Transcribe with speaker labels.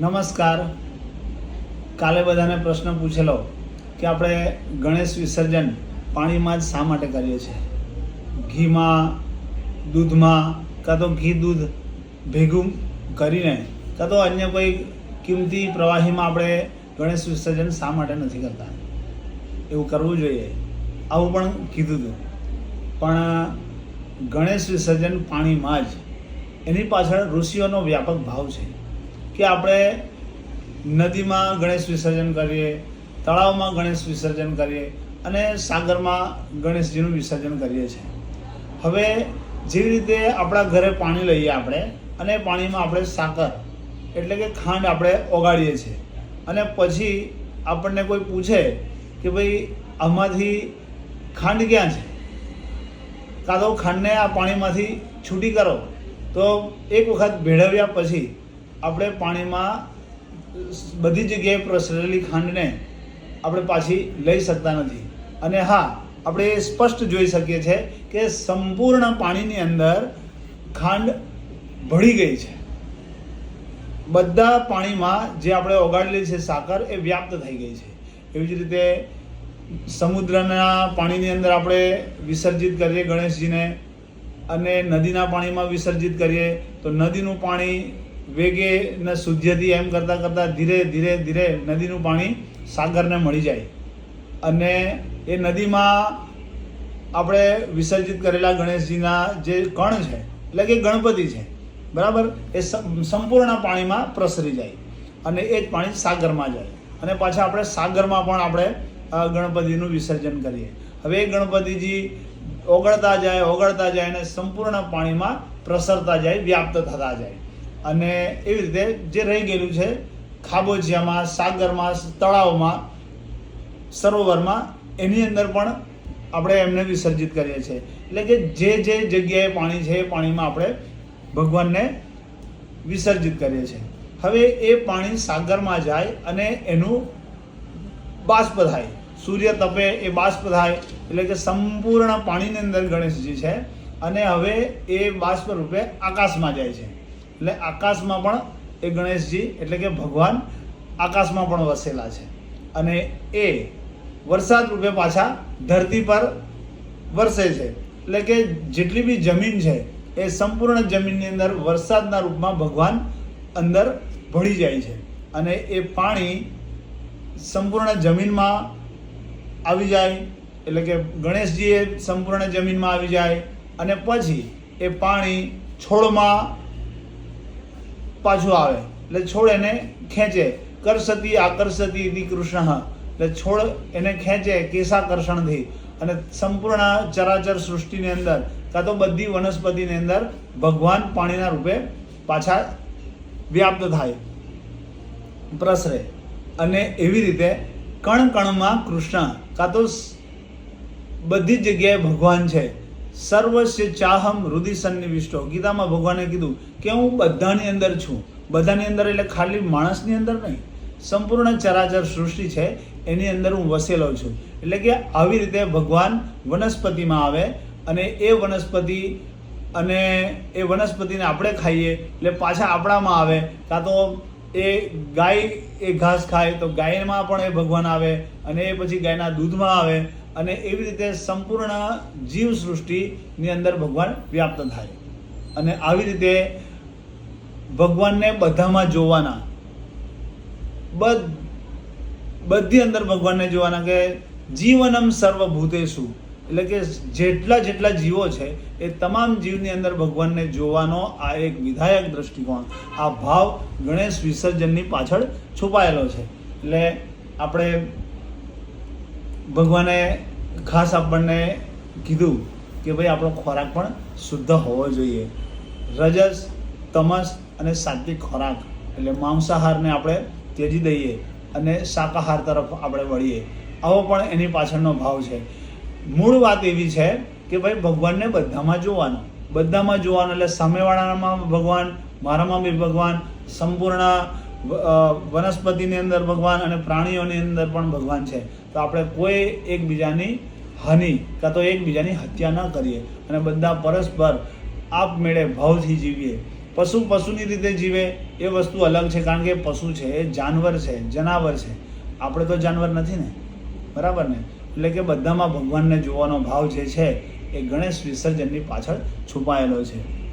Speaker 1: નમસ્કાર. કાલે બધાને પ્રશ્ન પૂછેલો કે આપણે ગણેશ વિસર્જન પાણીમાં જ શા માટે કરીએ છીએ? ઘીમાં, દૂધમાં કાં તો ઘી, દૂધ ભેગું કરીને કાં તો અન્ય કોઈ કિંમતી પ્રવાહીમાં આપણે ગણેશ વિસર્જન શા માટે નથી કરતા? એવું કરવું જોઈએ. આવું પણ કીધું હતું. પણ ગણેશ વિસર્જન પાણીમાં જ. એની પાછળ ઋષિઓનો વ્યાપક ભાવ છે. કે આપણે નદીમાં ગણેશ વિસર્જન કરીએ, તળાવમાં ગણેશ વિસર્જન કરીએ અને સાગરમાં ગણેશજીનું વિસર્જન કરીએ છીએ. હવે જેવી રીતે આપણા ઘરે પાણી લઈએ આપણે અને પાણીમાં આપણે સાકર એટલે કે ખાંડ આપણે ઓગાળીએ છીએ. અને પછી આપણને કોઈ પૂછે કે ભાઈ આમાંથી ખાંડ ક્યાં છે? કાં તો ખાંડને આ પાણીમાંથી છૂટી કરો. તો એક વખત ભેળવ્યા પછી આપણે પાણીમાં બધી જગ્યાએ પ્રસરેલી ખાંડને આપણે પાછી લઈ શકતા નથી. અને હા, આપણે એ સ્પષ્ટ જોઈ શકીએ છીએ કે સંપૂર્ણ પાણીની અંદર ખાંડ ભળી ગઈ છે. બધા પાણીમાં જે આપણે ઓગાળેલી છે સાકર એ વ્યાપ્ત થઈ ગઈ છે. એવી જ રીતે સમુદ્રના પાણીની અંદર આપણે વિસર્જિત કરીએ ગણેશજીને અને નદીના પાણીમાં વિસર્જિત કરીએ તો નદીનું પાણી વેગે ને શુદ્ધથી એમ કરતાં કરતાં ધીરે ધીરે ધીરે નદીનું પાણી સાગરને મળી જાય. અને એ નદીમાં આપણે વિસર્જિત કરેલા ગણેશજીના જે કણ છે, એટલે કે ગણપતિ છે, બરાબર? એ સંપૂર્ણ પાણીમાં પ્રસરી જાય અને એ જ પાણી સાગરમાં જાય. અને પાછા આપણે સાગરમાં પણ આપણે ગણપતિનું વિસર્જન કરીએ. હવે એ ગણપતિજી ઓગળતા જાય ઓગળતા જાય અને સંપૂર્ણ પાણીમાં પ્રસરતા જાય, વ્યાપ્ત થતા જાય. અને એવી રીતે જે રહી ગયેલું છે, ખાબોચિયામાં, સાગરમાં, તળાવમાં, સરોવરમાં, એની અંદર પણ આપણે એમને વિસર્જિત કરીએ છીએ. એટલે કે જે જે જગ્યાએ પાણી છે, એ પાણીમાં આપણે ભગવાનને વિસર્જિત કરીએ છીએ. હવે એ પાણી સાગરમાં જાય અને એનું બાષ્પ થાય. સૂર્ય તપે, એ બાષ્પ થાય. એટલે કે સંપૂર્ણ પાણીની અંદર ગણેશજી છે. અને હવે એ બાષ્પ રૂપે આકાશમાં જાય છે. એટલે આકાશમાં પણ એ ગણેશજી, એટલે કે ભગવાન આકાશમાં પણ વસેલા છે. અને એ વરસાદ રૂપે પાછા ધરતી પર વરસે છે. એટલે કે જેટલી બી જમીન છે, એ સંપૂર્ણ જમીનની અંદર વરસાદના રૂપમાં ભગવાન અંદર ભળી જાય છે. અને એ પાણી સંપૂર્ણ જમીનમાં આવી જાય, એટલે કે ગણેશજી એ સંપૂર્ણ જમીનમાં આવી જાય, અને પછી એ પાણી છોડમાં પાછું આવે. એટલે છોડ એને ખેંચે. કરસતી આકર્ષતી દી કૃષ્ણ. એટલે છોડ એને ખેંચે કેસાકર્ષણથી અને સંપૂર્ણ ચરાચર સૃષ્ટિની અંદર કાં તો બધી વનસ્પતિની અંદર ભગવાન પાણીના રૂપે પાછા વ્યાપ્ત થાય. પ્રસરે. અને એવી રીતે કણ કણમાં કૃષ્ણ કાં તો બધી જગ્યાએ ભગવાન છે. સર્વસ્ય ચાહમ હૃદય સન્નિવિષ્ટો. ગીતામાં ભગવાને કીધું કે હું બધાની અંદર છું. બધાની અંદર એટલે ખાલી માણસની અંદર નહીં. સંપૂર્ણ ચરાચર સૃષ્ટિ છે, એની અંદર હું વસેલો છું. એટલે કે આવી રીતે ભગવાન વનસ્પતિમાં આવે અને એ વનસ્પતિ અને એ વનસ્પતિને આપણે ખાઈએ, એટલે પાછા આપણામાં આવે. કાં તો એ ગાય એ ઘાસ ખાય, તો ગાયમાં પણ એ ભગવાન આવે અને એ પછી ગાયના દૂધમાં આવે. અને એવી રીતે સંપૂર્ણ જીવ સૃષ્ટિની અંદર ભગવાન વ્યાપ્ત થાય. અને આવી રીતે ભગવાનને બધામાં જોવાના, બધ અંદર ભગવાનને જોવાના કે જીવનમ સર્વભૂતેશુ એટલે કે જેટલા જેટલા જીવો છે, એ તમામ જીવની અંદર ભગવાનને જોવાનો આ એક વિધાયક દ્રષ્ટિકોણ, આ ભાવ ગણેશ વિસર્જનની પાછળ છુપાયેલો છે. એટલે આપણે ભગવાને ખાસ આપણને કીધું કે ભાઈ આપણો ખોરાક પણ શુદ્ધ હોવો જોઈએ. રજસ, તમસ અને સાત્વિક ખોરાક એટલે માંસાહારને આપણે ત્યજી દઈએ અને શાકાહાર તરફ આપણે વળીએ. આવો પણ એની પાછળનો ભાવ છે. મૂળ વાત એવી છે કે ભાઈ ભગવાનને બધામાં જોવાનો. બધામાં જોવાનું એટલે સામેવાળામાં ભગવાન, મારામાં બી ભગવાન, સંપૂર્ણ વનસ્પતિની અંદર ભગવાન અને પ્રાણીઓની અંદર પણ ભગવાન છે. તો આપણે કોઈ એકબીજાની હાનિ કાં તો એકબીજાની હત્યા ન કરીએ અને બધા પરસ્પર આપમેળે ભાવથી જીવીએ. પશુ પશુની રીતે જીવે એ વસ્તુ અલગ છે કારણ કે પશુ છે, એ જાનવર છે, જનાવર છે. આપણે તો જાનવર નથી ને? બરાબર ને? એટલે કે બધામાં ભગવાનને જોવાનો ભાવ જે છે એ ગણેશ વિસર્જનની પાછળ છુપાયેલો છે.